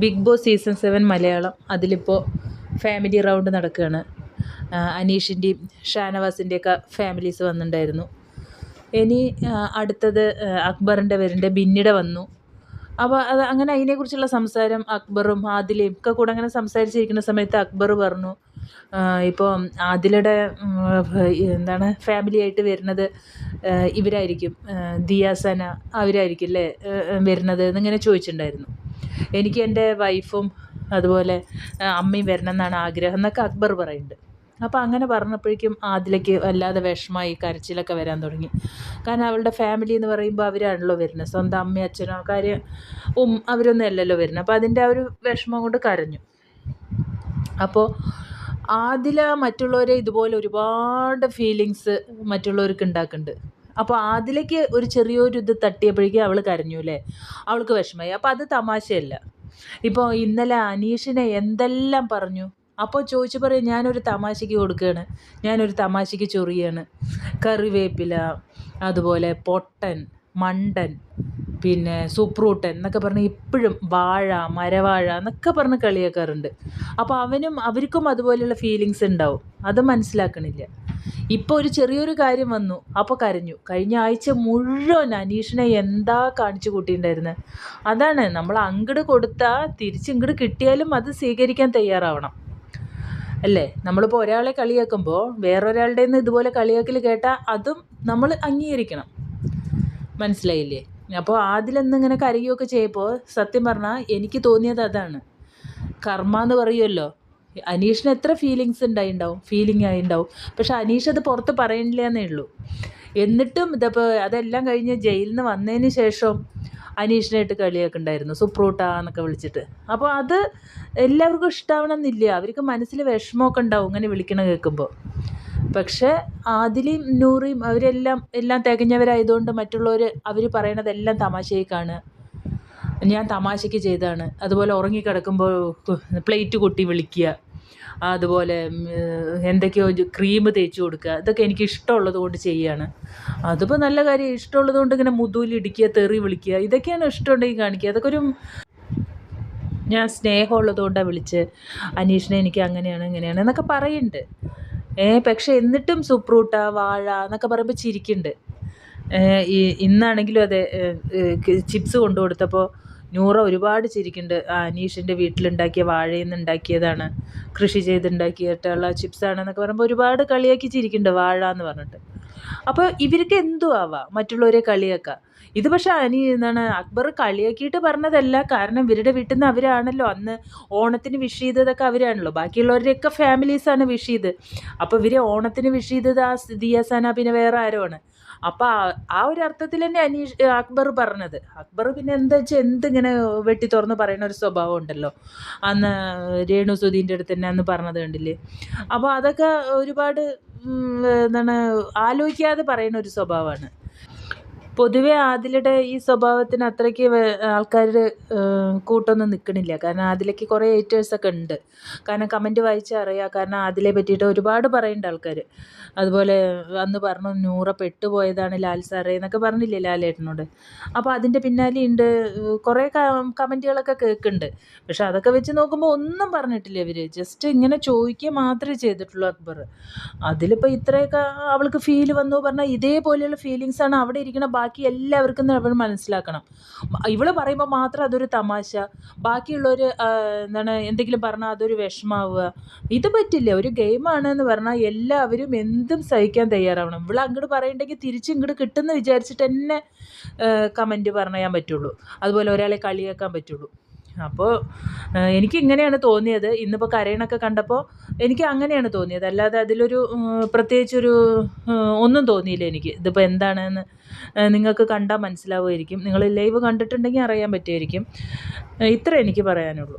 Big boss season seven Malayalam. അതിലിപ്പോൾ family round നടക്കുകയാണ് അനീഷിന്റെയും ഷാനവാസിന്റെയൊക്കെ families വന്നിട്ടുണ്ടായിരുന്നു ഇനി അടുത്തത് അക്ബറിന്റെ വരുന്നുണ്ട് ബിന്നിട വന്നു. അപ്പോൾ അത് അങ്ങനെ അതിനെക്കുറിച്ചുള്ള സംസാരം അക്ബറും ആദിലയും ഒക്കെ കൂടെ അങ്ങനെ സംസാരിച്ചിരിക്കുന്ന സമയത്ത് അക്ബർ പറഞ്ഞു ഇപ്പോൾ ആദിലയുടെ എന്താണ് ഫാമിലി ആയിട്ട് വരുന്നത് ഇവരായിരിക്കും ദിയാസന അവരായിരിക്കും അല്ലേ വരുന്നത് എന്നിങ്ങനെ ചോദിച്ചിട്ടുണ്ടായിരുന്നു എനിക്ക് എന്റെ വൈഫും അതുപോലെ അമ്മയും വരണം എന്നാണ് ആഗ്രഹം എന്നൊക്കെ അക്ബർ പറയുന്നുണ്ട്. അപ്പോൾ അങ്ങനെ പറഞ്ഞപ്പോഴേക്കും ആദിലേക്ക് വല്ലാതെ വിഷമമായി കരച്ചിലൊക്കെ വരാൻ തുടങ്ങി. കാരണം അവളുടെ ഫാമിലി എന്ന് പറയുമ്പോൾ അവരാണല്ലോ വരുന്നത്. സ്വന്തം അമ്മയും അച്ഛനോ കാര്യം ഉം അവരൊന്നും അല്ലല്ലോ വരുന്നത്. അപ്പോൾ അതിന്റെ ആ ഒരു വിഷമം കൊണ്ട് കരഞ്ഞു. അപ്പോൾ ആദില മറ്റുള്ളവരെ ഇതുപോലെ ഒരുപാട് ഫീലിങ്സ് മറ്റുള്ളവർക്ക് ഉണ്ടാക്കുന്നുണ്ട്. അപ്പോൾ അതിലേക്ക് ഒരു ചെറിയൊരു ഇത് തട്ടിയപ്പോഴേക്കും അവൾ കരഞ്ഞു അല്ലേ അവൾക്ക് വിഷമമായി. അപ്പോൾ അത് തമാശയല്ല. ഇപ്പോൾ ഇന്നലെ അനീഷിനെ എന്തെല്ലാം പറഞ്ഞു? അപ്പോൾ ചോദിച്ചു പറയും ഞാനൊരു തമാശയ്ക്ക് കൊടുക്കുകയാണ്. ഞാനൊരു തമാശയ്ക്ക് ചൊറിയാണ്. കറിവേപ്പില അതുപോലെ പൊട്ടൻ മണ്ടൻ പിന്നെ സുപ്രൂട്ടൻ എന്നൊക്കെ പറഞ്ഞ് ഇപ്പോഴും വാഴ മരവാഴ എന്നൊക്കെ പറഞ്ഞ് കളിയാക്കാറുണ്ട്. അപ്പോൾ അവനും അവർക്കും അതുപോലെയുള്ള ഫീലിങ്സ് ഉണ്ടാവും. അത് മനസ്സിലാക്കണില്ല. ഇപ്പോൾ ഒരു ചെറിയൊരു കാര്യം വന്നു. അപ്പോൾ കരഞ്ഞു. കഴിഞ്ഞ ആഴ്ച മുഴുവൻ അനീഷിനെ എന്താ കാണിച്ചു കൂട്ടിയിട്ടുണ്ടായിരുന്നത് അതാണ് നമ്മൾ അങ്ങട് കൊടുത്താൽ തിരിച്ചിങ്ങട് കിട്ടിയാലും അത് സ്വീകരിക്കാൻ തയ്യാറാവണം. അല്ലേ? നമ്മളിപ്പോൾ ഒരാളെ കളിയാക്കുമ്പോൾ വേറൊരാളുടെ നിന്ന് ഇതുപോലെ കളിയാക്കൽ കേട്ടാൽ അതും നമ്മൾ അംഗീകരിക്കണം. മനസ്സിലായില്ലേ? അപ്പോൾ അതിലെന്നിങ്ങനെ കരയുകയൊക്കെ ചെയ്യപ്പോൾ സത്യം പറഞ്ഞാൽ എനിക്ക് തോന്നിയത് അതാണ്. കർമ്മ എന്ന് പറയുമല്ലോ അനീഷിന് എത്ര ഫീലിങ്സ് ഉണ്ടായിണ്ടാവും? ഫീലിംഗ് ആയി ഉണ്ടാവും പക്ഷെ അനീഷ് അത് പുറത്ത് പറയണില്ല എന്നേ ഉള്ളൂ. എന്നിട്ടും ഇതപ്പോൾ അതെല്ലാം കഴിഞ്ഞ് ജയിലിൽ നിന്ന് വന്നതിന് ശേഷം അനീഷിനായിട്ട് കളിയൊക്കെ ഉണ്ടായിരുന്നു. സുപ്രൂട്ട എന്നൊക്കെ വിളിച്ചിട്ട്. അപ്പോൾ അത് എല്ലാവർക്കും ഇഷ്ടാവണമെന്നില്ല. അവർക്ക് മനസ്സിൽ വിഷമമൊക്കെ ഉണ്ടാവും ഇങ്ങനെ വിളിക്കണ കേൾക്കുമ്പോൾ പക്ഷേ ആദിലയും നൂറിയും അവരെല്ലാം എല്ലാം തികഞ്ഞവരായതുകൊണ്ട് മറ്റുള്ളവർ അവർ പറയണതെല്ലാം തമാശയായി ഞാൻ തമാശയ്ക്ക് ചെയ്തതാണ്. അതുപോലെ ഉറങ്ങിക്കിടക്കുമ്പോൾ പ്ലേറ്റ് കൊട്ടി വിളിക്കുക. അതുപോലെ എന്തൊക്കെയോ ക്രീം തേച്ച് കൊടുക്കുക. ഇതൊക്കെ എനിക്ക് ഇഷ്ടമുള്ളത് കൊണ്ട് ചെയ്യുകയാണ് അതിപ്പോൾ നല്ല കാര്യം ഇഷ്ടമുള്ളത് കൊണ്ട് ഇങ്ങനെ മുതൂലി ഇടിക്കുക തെറി വിളിക്കുക ഇതൊക്കെയാണ് ഇഷ്ടമുണ്ടെങ്കിൽ കാണിക്കുക. അതൊക്കെ ഒരു ഞാൻ സ്നേഹമുള്ളത് കൊണ്ടാണ് വിളിച്ച്. അനീഷിനെ എനിക്ക് അങ്ങനെയാണ് ഇങ്ങനെയാണ് എന്നൊക്കെ പറയുന്നുണ്ട്. ഏ പക്ഷെ എന്നിട്ടും സുപ്രൂട്ട വാഴ എന്നൊക്കെ പറയുമ്പോൾ ചിരിക്കുന്നുണ്ട്. ഇന്നാണെങ്കിലും അതെ ചിപ്സ് കൊണ്ടു കൊടുത്തപ്പോൾ നൂറ ഒരുപാട് ചിരിക്കുന്നുണ്ട്. ആ അനീഷിന്റെ വീട്ടിലുണ്ടാക്കിയ വാഴയിൽ നിന്ന് ഉണ്ടാക്കിയതാണ്. കൃഷി ചെയ്തുണ്ടാക്കിയിട്ടുള്ള ചിപ്സാണെന്നൊക്കെ പറയുമ്പോൾ ഒരുപാട് കളിയാക്കി ചിരിക്കുന്നുണ്ട് വാഴ എന്ന് പറഞ്ഞിട്ട്. അപ്പോൾ ഇവർക്ക് എന്തു ആവാം മറ്റുള്ളവരെ കളിയാക്കാം. ഇത് പക്ഷേ അനി എന്താണ് അക്ബർ കളിയാക്കിയിട്ട് പറഞ്ഞതല്ല. കാരണം ഇവരുടെ വീട്ടിൽ നിന്ന് അവരാണല്ലോ അന്ന് ഓണത്തിന് വിഷ് ചെയ്തതൊക്കെ അവരാണല്ലോ. ബാക്കിയുള്ളവരുടെയൊക്കെ ഫാമിലീസാണ് വിഷ് ചെയ്ത്. അപ്പോൾ ഇവരെ ഓണത്തിന് വിഷ് ചെയ്തത് ആ ദിയാസാന പിന്നെ വേറെ ആരോ ആണ് അപ്പോൾ ആ ഒരു അർത്ഥത്തിൽ തന്നെ അനീഷ് അക്ബർ പറഞ്ഞത്. അക്ബർ പിന്നെ എന്താ വെച്ചാൽ എന്തിങ്ങനെ വെട്ടി തുറന്ന് പറയുന്ന ഒരു സ്വഭാവം ഉണ്ടല്ലോ. അന്ന് രേണു സുധീന്റെ അടുത്ത് തന്നെ അന്ന് പറഞ്ഞത് കണ്ടില്ലേ? അപ്പോൾ അതൊക്കെ ഒരുപാട് എന്താണ് ആലോചിക്കാതെ പറയുന്ന ഒരു സ്വഭാവമാണ്. പൊതുവെ ആദിലയുടെ ഈ സ്വഭാവത്തിന് അത്രയ്ക്ക് ആൾക്കാർ കൂട്ടൊന്നും നിൽക്കണില്ല കാരണം ആദിലയ്ക്ക് കുറേ ഏറ്റേഴ്സൊക്കെ ഉണ്ട്. കാരണം കമന്റ് വായിച്ചാൽ അറിയാം. കാരണം ആദിലയെ പറ്റിയിട്ട് ഒരുപാട് പറയുന്നുണ്ട് ആൾക്കാർ അതുപോലെ അന്ന് പറഞ്ഞു നൂറ പെട്ടുപോയതാണ് ലാൽ സാറേ എന്നൊക്കെ പറഞ്ഞില്ലേ ലാലേട്ടനോട് അപ്പോൾ അതിന്റെ പിന്നാലെ ഉണ്ട് കുറേ കമന്റുകളൊക്കെ കേൾക്കുന്നുണ്ട് പക്ഷെ അതൊക്കെ വെച്ച് നോക്കുമ്പോൾ ഒന്നും പറഞ്ഞിട്ടില്ല ഇവർ ജസ്റ്റ് ഇങ്ങനെ ചോദിക്കുക മാത്രമേ ചെയ്തിട്ടുള്ളൂ അക്ബർ അതിലിപ്പോൾ ഇത്രയൊക്കെ അവൾക്ക് ഫീൽ വന്നു. പറഞ്ഞാൽ ഇതേപോലെയുള്ള ഫീലിങ്സാണ് അവിടെ ഇരിക്കുന്ന എല്ലാവർക്കും നമ്മൾ മനസ്സിലാക്കണം. ഇവൾ പറയുമ്പോൾ മാത്രം അതൊരു തമാശ. ബാക്കിയുള്ളവർ എന്താണ് എന്തെങ്കിലും പറഞ്ഞാൽ അതൊരു വിഷമാവുക. ഇത് പറ്റില്ല. ഒരു ഗെയിമാണ് എന്ന് പറഞ്ഞാൽ എല്ലാവരും എന്തും സഹിക്കാൻ തയ്യാറാവണം. ഇവൾ അങ്ങോട്ട് പറയണ്ടെങ്കിൽ തിരിച്ച് ഇങ്ങോട്ട് കിട്ടുമെന്ന് വിചാരിച്ചിട്ട് തന്നെ കമന്റ് പറയാൻ പറ്റുള്ളൂ. അതുപോലെ ഒരാളെ കളിയാക്കാൻ പറ്റുള്ളൂ. അപ്പോൾ എനിക്ക് ഇങ്ങനെയാണ് തോന്നിയത്. ഇന്നിപ്പോൾ കരയണൊക്കെ കണ്ടപ്പോൾ എനിക്ക് അങ്ങനെയാണ് തോന്നിയത്. അല്ലാതെ അതിലൊരു പ്രത്യേകിച്ചൊരു ഒന്നും തോന്നിയില്ല എനിക്ക്. ഇതിപ്പോൾ എന്താണെന്ന് നിങ്ങൾക്ക് കണ്ടാൽ മനസ്സിലാവുമായിരിക്കും. നിങ്ങൾ ലൈവ് കണ്ടിട്ടുണ്ടെങ്കിൽ അറിയാൻ പറ്റുമായിരിക്കും. ഇത്ര എനിക്ക് പറയാനുള്ളൂ.